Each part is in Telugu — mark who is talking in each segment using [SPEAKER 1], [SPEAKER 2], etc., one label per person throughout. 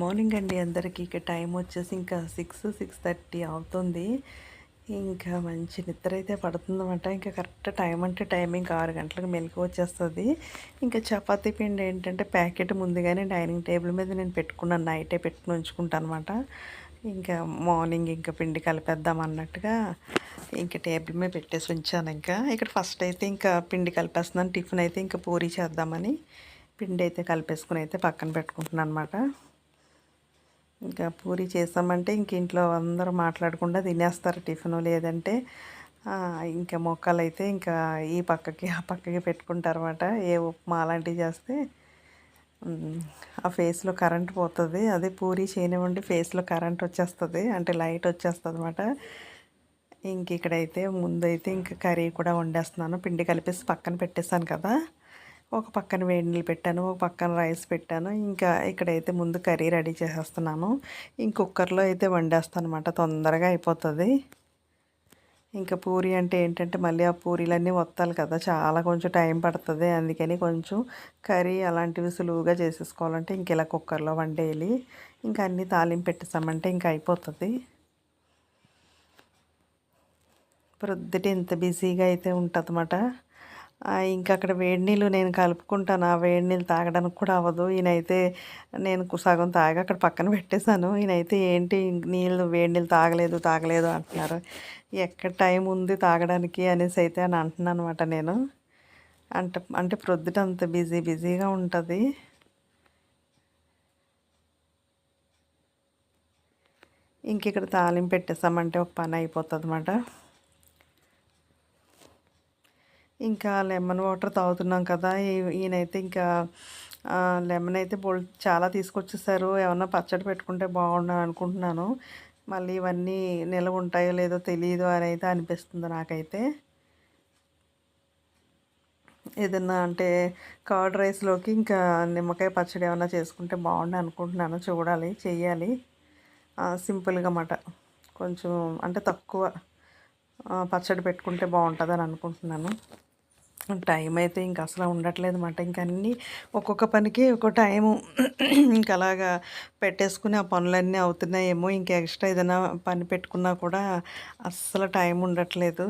[SPEAKER 1] మార్నింగ్ అండి అందరికీ. ఇక టైం వచ్చేసి ఇంకా సిక్స్ సిక్స్ థర్టీ అవుతుంది. ఇంకా మంచి నిద్ర అయితే పడుతుందన్నమాట. ఇంకా కరెక్ట్ టైం అంటే టైమింగ్ ఆరు గంటలకు మెలకు వచ్చేస్తుంది. ఇంకా చపాతీ పిండి ఏంటంటే ప్యాకెట్ ముందుగానే డైనింగ్ టేబుల్ మీద నేను పెట్టుకున్నాను నైటే పెట్టుకుని ఉంచుకుంటాను అనమాట ఇంకా మార్నింగ్ ఇంకా పిండి కలిపేద్దాం అన్నట్టుగా ఇంకా టేబుల్ మీద పెట్టేసి ఉంచాను ఇంకా. ఇక్కడ ఫస్ట్ అయితే ఇంకా పిండి కలిపేస్తున్నాను. టిఫిన్ అయితే ఇంకా పూరి చేద్దామని. పిండి అయితే కలిపేసుకుని అయితే పక్కన పెట్టుకుంటున్నాను అనమాట ఇంకా పూరి చేసామంటే ఇంక ఇంట్లో అందరూ మాట్లాడకుండా తినేస్తారు టిఫిన్. లేదంటే ఇంకా మొక్కలు అయితే ఇంకా ఈ పక్కకి ఆ పక్కకి పెట్టుకుంటారు అనమాట ఏ ఉప్మా అలాంటివి చేస్తే ఆ ఫేస్లో కరెంట్ పోతుంది. అదే పూరి చేయనివ్వండి ఫేస్లో కరెంట్ వచ్చేస్తుంది. అంటే లైట్ వచ్చేస్తుంది అనమాట ఇంక ఇక్కడైతే ముందైతే ఇంకా కర్రీ కూడా వండేస్తున్నాను. పిండి కలిపేసి పక్కన పెట్టేశాను కదా. ఒక పక్కన వేడి నీళ్ళు పెట్టాను ఒక పక్కన రైస్ పెట్టాను. ఇంకా ఇక్కడైతే ముందు కర్రీ రెడీ చేసేస్తున్నాను. ఇంక కుక్కర్లో అయితే వండేస్తాను అనమాట తొందరగా అయిపోతుంది. ఇంకా పూరి అంటే ఏంటంటే మళ్ళీ ఆ పూరీలన్నీ వత్తాలి కదా చాలా కొంచెం టైం పడుతుంది. అందుకని కొంచెం కర్రీ అలాంటివి సులువుగా చేసేసుకోవాలంటే ఇంక ఇలా కుక్కర్లో వండేయాలి. ఇంకా అన్నీ తాలింపు పెట్టేసామంటే ఇంకా అయిపోతుంది. ప్రొద్దుట ఇంత బిజీగా అయితే ఉంటుంది ఇంకా అక్కడ వేడి నీళ్ళు నేను కలుపుకుంటాను. ఆ వేడి నీళ్ళు తాగడానికి కూడా అవ్వదు. ఈయనైతే నేను సగం తాగి అక్కడ పక్కన పెట్టేశాను. ఈయనైతే ఏంటి నీళ్ళు వేడి నీళ్ళు తాగలేదు తాగలేదు అంటున్నారు. ఎక్కడ టైం ఉంది తాగడానికి అనేసి అయితే అని అంటున్నాను అనమాట నేను. అంటే అంటే ప్రొద్దుట అంత బిజీ బిజీగా ఉంటుంది. ఇంక ఇక్కడ తాలింపు పెట్టేసామంటే ఒక పని అయిపోతుంది అన్నమాట ఇంకా లెమన్ వాటర్ తాగుతున్నాం కదా. ఈయనైతే ఇంకా లెమన్ అయితే బోల్ చాలా తీసుకొచ్చేసారు. ఏమన్నా పచ్చడి పెట్టుకుంటే బాగుండు అనుకుంటున్నాను. మళ్ళీ ఇవన్నీ నిలవ ఉంటాయో లేదో తెలియదు అని అయితే అనిపిస్తుంది నాకైతే. ఏదన్నా అంటే కర్డ్ రైస్లోకి ఇంకా నిమ్మకాయ పచ్చడి ఏమన్నా చేసుకుంటే బాగుండు అనుకుంటున్నాను. చూడాలి చెయ్యాలి. సింపుల్గా అన్నమాట. కొంచెం అంటే తక్కువ పచ్చడి పెట్టుకుంటే బాగుంటుందని అనుకుంటున్నాను. టైం అయితే ఇంక అసలు ఉండట్లేదు అనమాట ఇంక అన్నీ ఒక్కొక్క పనికి ఒక టైము ఇంకా అలాగా పెట్టేసుకుని ఆ పనులన్నీ అవుతున్నాయేమో. ఇంకా ఎక్స్ట్రా ఏదైనా పని పెట్టుకున్నా కూడా అస్సలు టైం ఉండట్లేదు.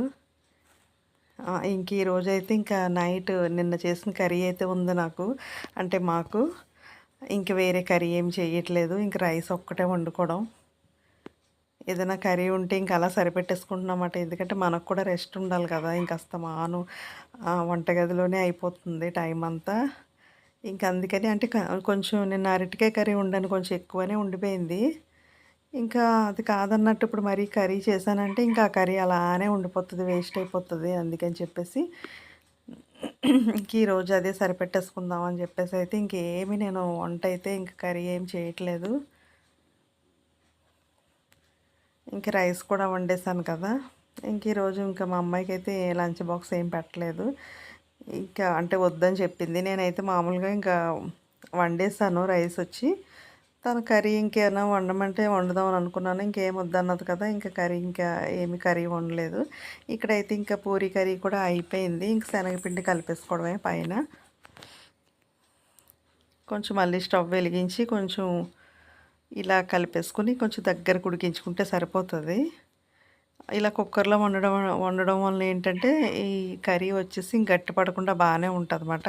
[SPEAKER 1] ఇంక ఈరోజు అయితే ఇంకా నైట్ నిన్న చేసిన కర్రీ అయితే ఉంది నాకు. అంటే మాకు ఇంక వేరే కర్రీ ఏం చేయట్లేదు ఇంక రైస్ ఒక్కటే వండుకోవడం. ఏదైనా కర్రీ ఉంటే ఇంకా అలా సరిపెట్టేసుకుంటున్నామాట. ఎందుకంటే మనకు కూడా రెస్ట్ ఉండాలి కదా. ఇంకా మాను వంటగదిలోనే అయిపోతుంది టైం అంతా. ఇంకా అందుకని అంటే కొంచెం నిన్న అరటికాయ కర్రీ ఉండని కొంచెం ఎక్కువనే ఉండిపోయింది. ఇంకా అది కాదన్నట్టు ఇప్పుడు మరీ కర్రీ చేశానంటే ఇంకా ఆ కర్రీ అలానే ఉండిపోతుంది వేస్ట్ అయిపోతుంది అందుకని చెప్పేసి. ఇంక ఈరోజు అదే సరిపెట్టేసుకుందాం అని చెప్పేసి అయితే ఇంకేమి నేను వంట అయితే ఇంక కర్రీ ఏం చేయట్లేదు. ఇంక రైస్ కూడా వండేసాను కదా. ఇంక ఈరోజు ఇంకా మా అమ్మాయికి అయితే లంచ్ బాక్స్ ఏం పెట్టలేదు. ఇంకా అంటే వద్దని చెప్పింది. నేనైతే మామూలుగా ఇంకా వండేసాను రైస్ వచ్చి. తను కర్రీ ఇంకేమైనా వండమంటే వండుదామని అనుకున్నాను. ఇంకేం వద్దన్నది కదా. ఇంకా కర్రీ ఇంకా ఏమి కర్రీ వండలేదు. ఇక్కడైతే ఇంకా పూరి కర్రీ కూడా అయిపోయింది. ఇంక శనగపిండి కలిపేసుకోవడమే పైన. కొంచెం మళ్ళీ స్టవ్ వెలిగించి కొంచెం ఇలా కలిపేసుకొని కొంచెం దగ్గర ఉడికించుకుంటే సరిపోతుంది. ఇలా కుక్కర్లో వండడం వండడం వల్ల ఏంటంటే ఈ కర్రీ వచ్చేసి గట్టి పడకుండా బాగానే ఉంటుంది అన్నమాట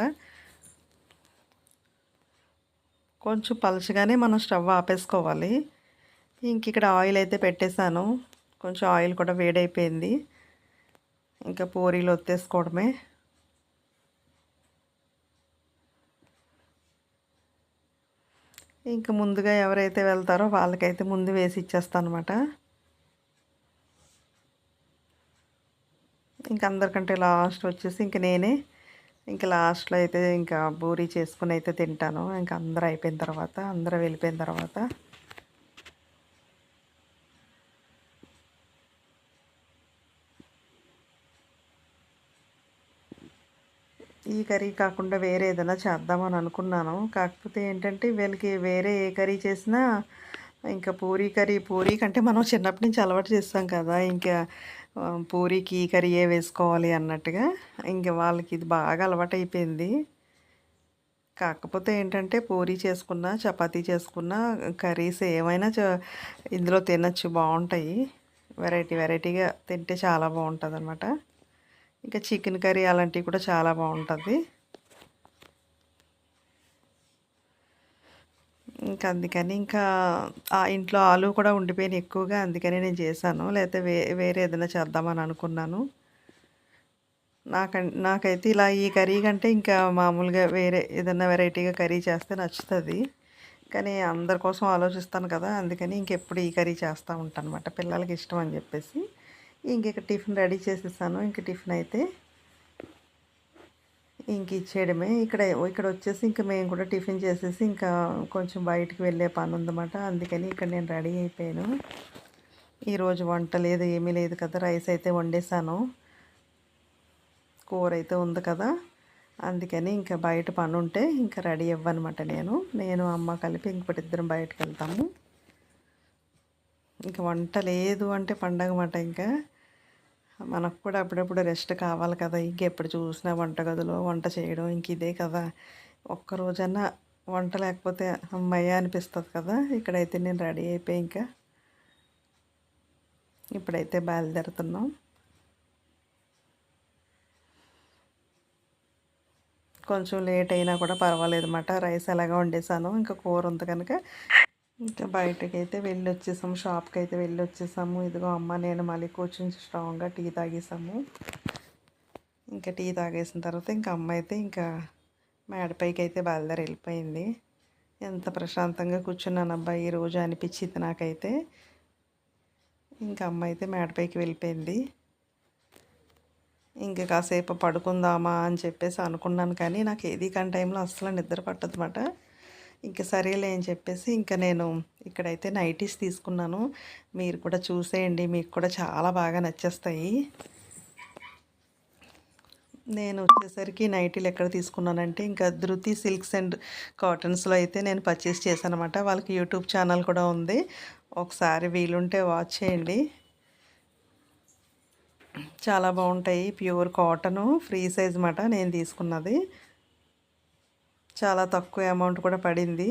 [SPEAKER 1] కొంచెం పలచగానే మనం స్టవ్ ఆపేసుకోవాలి. ఇంక ఇక్కడ ఆయిల్ అయితే పెట్టేశాను. కొంచెం ఆయిల్ కూడా వేడైపోయింది. ఇంకా పూరీలు ఒత్తేసుకోవడమే. ఇంకా ముందుగా ఎవరైతే వెళ్తారో వాళ్ళకైతే ముందు వేసి ఇచ్చేస్తాను అనమాట ఇంక అందరికంటే లాస్ట్ వచ్చేసి ఇంక నేనే. ఇంకా లాస్ట్లో అయితే ఇంకా బూరీ చేసుకుని అయితే తింటాను. ఇంకా అందరూ అయిపోయిన తర్వాత అందరూ వెళ్ళిపోయిన తర్వాత. ఈ కర్రీ కాకుండా వేరే ఏదైనా చేద్దామని అనుకున్నాను. కాకపోతే ఏంటంటే వీళ్ళకి వేరే ఏ కర్రీ చేసినా ఇంకా పూరీ కర్రీ పూరీ కంటే మనం చిన్నప్పటి నుంచి అలవాటు చేస్తాం కదా ఇంకా పూరీకి ఈ కర్రీయే వేసుకోవాలి అన్నట్టుగా ఇంకా వాళ్ళకి ఇది బాగా అలవాటు అయిపోయింది. కాకపోతే ఏంటంటే పూరీ చేసుకున్న చపాతీ చేసుకున్న కర్రీస్ ఏమైనా చ- ఇందులో తినచ్చు బాగుంటాయి. వెరైటీ వెరైటీగా తింటే చాలా బాగుంటుంది అనమాట ఇంకా చికెన్ కర్రీ అలాంటివి కూడా చాలా బాగుంటుంది. ఇంకా అందుకని ఇంకా ఆ ఇంట్లో ఆలు కూడా ఉండిపోయినాయి ఎక్కువగా అందుకని నేను చేశాను. లేకపోతే వే వేరే ఏదైనా చేద్దామని అనుకున్నాను. నాక నాకైతే ఇలా ఈ కర్రీ కంటే ఇంకా మామూలుగా వేరే ఏదైనా వెరైటీగా కర్రీ చేస్తే నచ్చుతుంది. కానీ అందరి కోసం ఆలోచిస్తాను కదా అందుకని ఇంకెప్పుడు ఈ కర్రీ చేస్తూ ఉంటాను అనమాట పిల్లలకి ఇష్టం అని చెప్పేసి. ఇంక టిఫిన్ రెడీ చేసేసాను. ఇంక టిఫిన్ అయితే ఇంక ఇచ్చేయడమే. ఇక్కడ ఇక్కడ వచ్చేసి ఇంకా మేము కూడా టిఫిన్ చేసేసి ఇంకా కొంచెం బయటికి వెళ్ళే పని ఉందన్నమాట అందుకని ఇక్కడ నేను రెడీ అయిపోయాను. ఈరోజు వంట లేదు ఏమీ లేదు కదా. రైస్ అయితే వండేసాను. కూర అయితే ఉంది కదా. అందుకని ఇంకా బయట పని ఉంటే ఇంకా రెడీ అవ్వనమాట నేను. నేను అమ్మ కలిపి ఇంకటి ఇద్దరం బయటకు వెళ్తాము. ఇంకా వంట లేదు అంటే పండగ మాట ఇంకా. మనకు కూడా అప్పుడప్పుడు రెస్ట్ కావాలి కదా ఇంకెప్పుడు చూసినా వంటగదిలో వంట చేయడం ఇంక ఇదే కదా. ఒక్కరోజన్నా వంట లేకపోతే అమ్మయ్య అనిపిస్తుంది కదా ఇక్కడైతే నేను రెడీ అయిపోయి ఇంకా ఇప్పుడైతే బయలుదేరుతున్నాం. కొంచెం లేట్ అయినా కూడా పర్వాలేదు అన్నమాట రైస్ ఎలాగా వండేసాను. ఇంకా కూర ఉంది కనుక ఇంకా బయటకి అయితే వెళ్ళి వచ్చేసాము షాప్కి అయితే వెళ్ళి వచ్చేసాము ఇదిగో అమ్మ నేను మళ్ళీ కూర్చొని స్ట్రాంగ్గా టీ తాగేసాము. ఇంకా టీ తాగేసిన తర్వాత ఇంకా అమ్మ అయితే ఇంకా మేడపైకి అయితే బయలుదేరి వెళ్ళిపోయింది ఎంత ప్రశాంతంగా కూర్చున్నాను అబ్బాయి ఈరోజు అనిపించింది నాకైతే. ఇంకా అమ్మ అయితే మేడపైకి వెళ్ళిపోయింది. ఇంకా కాసేపు పడుకుందామా అని చెప్పేసి అనుకున్నాను కానీ నాకు ఏది కాని టైంలో అస్సలు నిద్ర పట్టదన్నమాట. ఇంకా సరేలే అని చెప్పేసి ఇంకా నేను ఇక్కడైతే నైటీస్ తీసుకున్నాను. మీరు కూడా చూసేయండి మీకు కూడా చాలా బాగా నచ్చేస్తాయి. నేను వచ్చేసరికి నైటీలు ఎక్కడ తీసుకున్నానంటే ఇంకా ధృతి సిల్క్స్ అండ్ కాటన్స్లో అయితే నేను పర్చేస్ చేశాను అనమాట వాళ్ళకి యూట్యూబ్ ఛానల్ కూడా ఉంది. ఒకసారి వీలుంటే వాచ్ చేయండి. చాలా బాగుంటాయి. ప్యూర్ కాటను ఫ్రీ సైజ్ మాట నేను తీసుకున్నది. చాలా తక్కువ అమౌంట్ కూడా పడింది.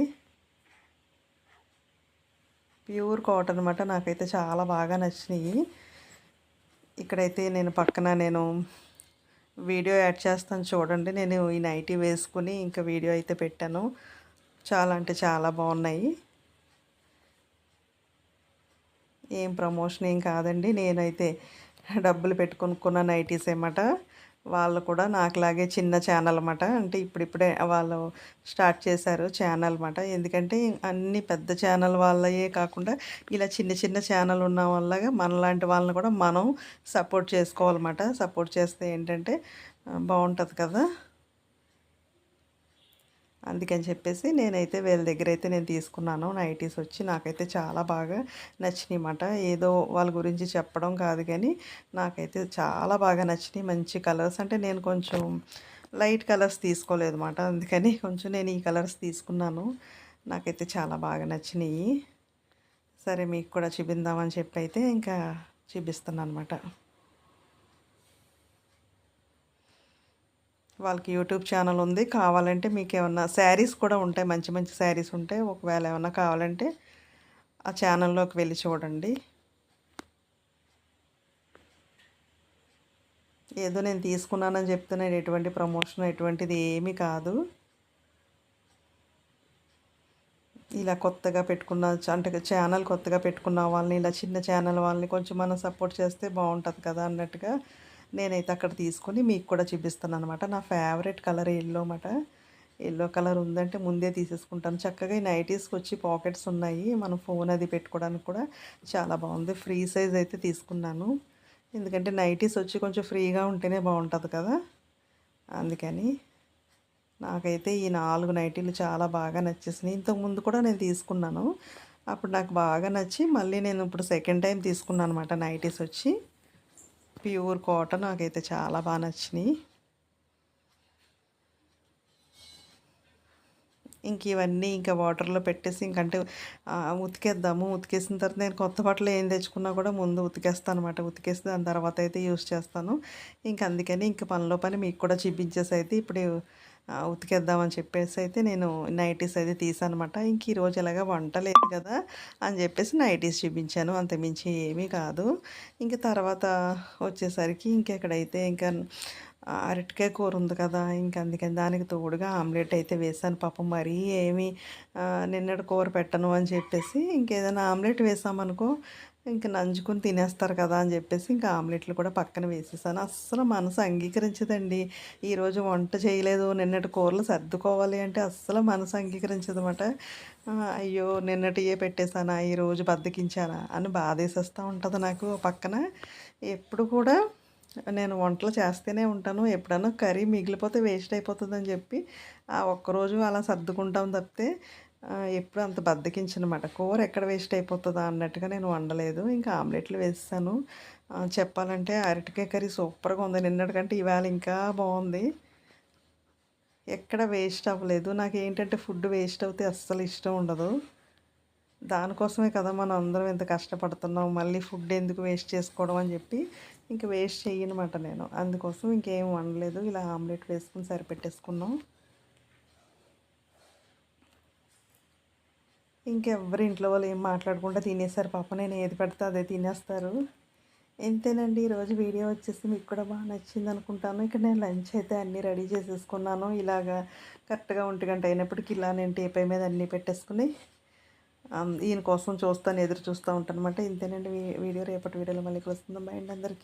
[SPEAKER 1] ప్యూర్ కాటన్ అనమాట నాకైతే చాలా బాగా నచ్చినాయి. ఇక్కడైతే నేను పక్కన నేను వీడియో యాడ్ చేస్తాను చూడండి. నేను ఈ నైటీ వేసుకుని ఇంకా వీడియో అయితే పెట్టాను. చాలా అంటే చాలా బాగున్నాయి. ఏం ప్రమోషన్ ఏం కాదండి. నేనైతే డబ్బులు పెట్టుకొనుక్కున్న నైటీస్ ఏమాట వాళ్ళు కూడా నాకులాగే చిన్న ఛానల్ అనమాట అంటే ఇప్పుడిప్పుడే వాళ్ళు స్టార్ట్ చేశారు ఛానల్ అనమాట ఎందుకంటే అన్ని పెద్ద ఛానల్ వాళ్ళయే కాకుండా ఇలా చిన్న చిన్న ఛానల్ ఉన్న వాళ్ళగా మనలాంటి వాళ్ళని కూడా మనం సపోర్ట్ చేసుకోవాలన్నమాట. సపోర్ట్ చేస్తే ఏంటంటే బాగుంటుంది కదా. అందుకని చెప్పేసి నేనైతే వీళ్ళ దగ్గర అయితే నేను తీసుకున్నాను. నైటీస్ వచ్చి నాకైతే చాలా బాగా నచ్చినాయి అన్నమాట ఏదో వాళ్ళ గురించి చెప్పడం కాదు కానీ నాకైతే చాలా బాగా నచ్చినాయి. మంచి కలర్స్ అంటే నేను కొంచెం లైట్ కలర్స్ తీసుకోలేదు అనమాట అందుకని కొంచెం నేను ఈ కలర్స్ తీసుకున్నాను. నాకైతే చాలా బాగా నచ్చినాయి. సరే మీకు కూడా చూపిందామని చెప్పి అయితే ఇంకా చూపిస్తున్నాను అనమాట వాళ్ళకి యూట్యూబ్ ఛానల్ ఉంది. కావాలంటే మీకు ఏమన్నా శారీస్ కూడా ఉంటాయి. మంచి మంచి శారీస్ ఉంటాయి ఒకవేళ ఏమన్నా కావాలంటే ఆ ఛానల్లోకి వెళ్ళి చూడండి. ఏదో నేను తీసుకున్నానని చెప్తున్నాను ఎటువంటి ప్రమోషన్ ఎటువంటిది ఏమీ కాదు. ఇలా కొత్తగా పెట్టుకున్న అంటే ఛానల్ కొత్తగా పెట్టుకున్న వాళ్ళని ఇలా చిన్న ఛానల్ వాళ్ళని కొంచెం మనం సపోర్ట్ చేస్తే బాగుంటుంది కదా అన్నట్టుగా నేనైతే అక్కడ తీసుకొని మీకు కూడా చూపిస్తాను అనమాట నా ఫేవరెట్ కలర్ ఎల్లో అన్నమాట. ఎల్లో కలర్ ఉందంటే ముందే తీసేసుకుంటాను. చక్కగా ఈ నైటీస్కి వచ్చి పాకెట్స్ ఉన్నాయి. మనం ఫోన్ అది పెట్టుకోవడానికి కూడా చాలా బాగుంది. ఫ్రీ సైజ్ అయితే తీసుకున్నాను. ఎందుకంటే నైటీస్ వచ్చి కొంచెం ఫ్రీగా ఉంటేనే బాగుంటుంది కదా. అందుకని నాకైతే ఈ నాలుగు నైటీలు చాలా బాగా నచ్చేసినాయి. ఇంతకుముందు కూడా నేను తీసుకున్నాను. అప్పుడు నాకు బాగా నచ్చి మళ్ళీ నేను ఇప్పుడు సెకండ్ టైం తీసుకున్నాను అనమాట నైటీస్ వచ్చి. ప్యూర్ కాటన్ నాకైతే చాలా బాగా నచ్చినాయి. ఇంక ఇవన్నీ ఇంకా వాటర్లో పెట్టేసి ఇంకంటే ఉతికేద్దాము. ఉతికేసిన తర్వాత నేను కొత్త బట్టలు ఏం తెచ్చుకున్నా కూడా ముందు ఉతికేస్తాను అనమాట ఉతికేసి దాని తర్వాత అయితే యూస్ చేస్తాను. ఇంక అందుకని ఇంక పనిలో పని మీకు కూడా చూపించేసి అయితే ఇప్పుడు ఉతికేద్దామని చెప్పేసి అయితే నేను నైటీస్ అయితే తీసానమాట. ఇంక ఈరోజు ఎలాగా వంట లేదు కదా అని చెప్పేసి నైటీస్ చూపించాను. అంతమించి ఏమీ కాదు. ఇంక తర్వాత వచ్చేసరికి ఇంకెక్కడైతే ఇంకా అరటికాయ కూర ఉంది కదా ఇంక అందుకని దానికి తోడుగా ఆమ్లెట్ అయితే వేసాను. పాపం మరీ ఏమి నిన్నటి కూర పెట్టను అని చెప్పేసి ఇంకేదైనా ఆమ్లెట్ వేసామనుకో ఇంక నంచుకొని తినేస్తారు కదా అని చెప్పేసి ఇంకా ఆమ్లెట్లు కూడా పక్కన వేసేసాను. అస్సలు మనసు అంగీకరించదండి. ఈరోజు వంట చేయలేదు నిన్నటి కూరలు సర్దుకోవాలి అంటే అస్సలు మనసు అంగీకరించదన్నమాట అయ్యో నిన్నటియే పెట్టేశానా ఈరోజు బద్దకించానా అని బాధేసేస్తూ ఉంటుంది నాకు పక్కన. ఎప్పుడు కూడా నేను వంటలు చేస్తూనే ఉంటాను. ఎప్పుడన్నా కర్రీ మిగిలిపోతే వేస్ట్ అయిపోతుందని చెప్పి ఆ ఒక్కరోజు అలా సర్దుకుంటాం తప్పితే ఎప్పుడు అంత బద్దకించనమాట. కూర ఎక్కడ వేస్ట్ అయిపోతుందా అన్నట్టుగా నేను వండలేదు. ఇంకా ఆమ్లెట్లు వేస్తాను చెప్పాలంటే అరటికాయ కర్రీ సూపర్గా ఉంది. నిన్నటికంటే ఇవాళ ఇంకా బాగుంది. ఎక్కడ వేస్ట్ అవ్వలేదు. నాకు ఏంటంటే ఫుడ్ వేస్ట్ అవుతే అస్సలు ఇష్టం ఉండదు. దానికోసమే కదా మనం అందరం ఇంత కష్టపడుతున్నాం. మళ్ళీ ఫుడ్ ఎందుకు వేస్ట్ చేసుకోవడం అని చెప్పి ఇంక వేస్ట్ చేయనమాట నేను. అందుకోసం ఇంకేం వండలేదు. ఇలా ఆమ్లెట్ వేసుకుని సరిపెట్టేసుకున్నాం. ఇంకెవ్వరు ఇంట్లో వాళ్ళు ఏం మాట్లాడకుండా తినేస్తారు పాప. నేను ఏది పెడితే అదే తినేస్తారు. ఇంతేనండి ఈరోజు వీడియో వచ్చేసి మీకు కూడా బాగా నచ్చింది అనుకుంటాను. ఇక్కడ నేను లంచ్ అయితే అన్నీ రెడీ చేసేసుకున్నాను. ఇలాగా కరెక్ట్గా ఒంటి గంట అయినప్పటికి ఇలా నేను టీపై మీద అన్నీ పెట్టేసుకుని ఈయన కోసం చూస్తాను ఎదురు చూస్తూ ఉంటాను అనమాట ఇంతేనండి వీడియో రేపటి వీడియోలో మళ్ళీ వస్తుందా మైండ్ అందరికీ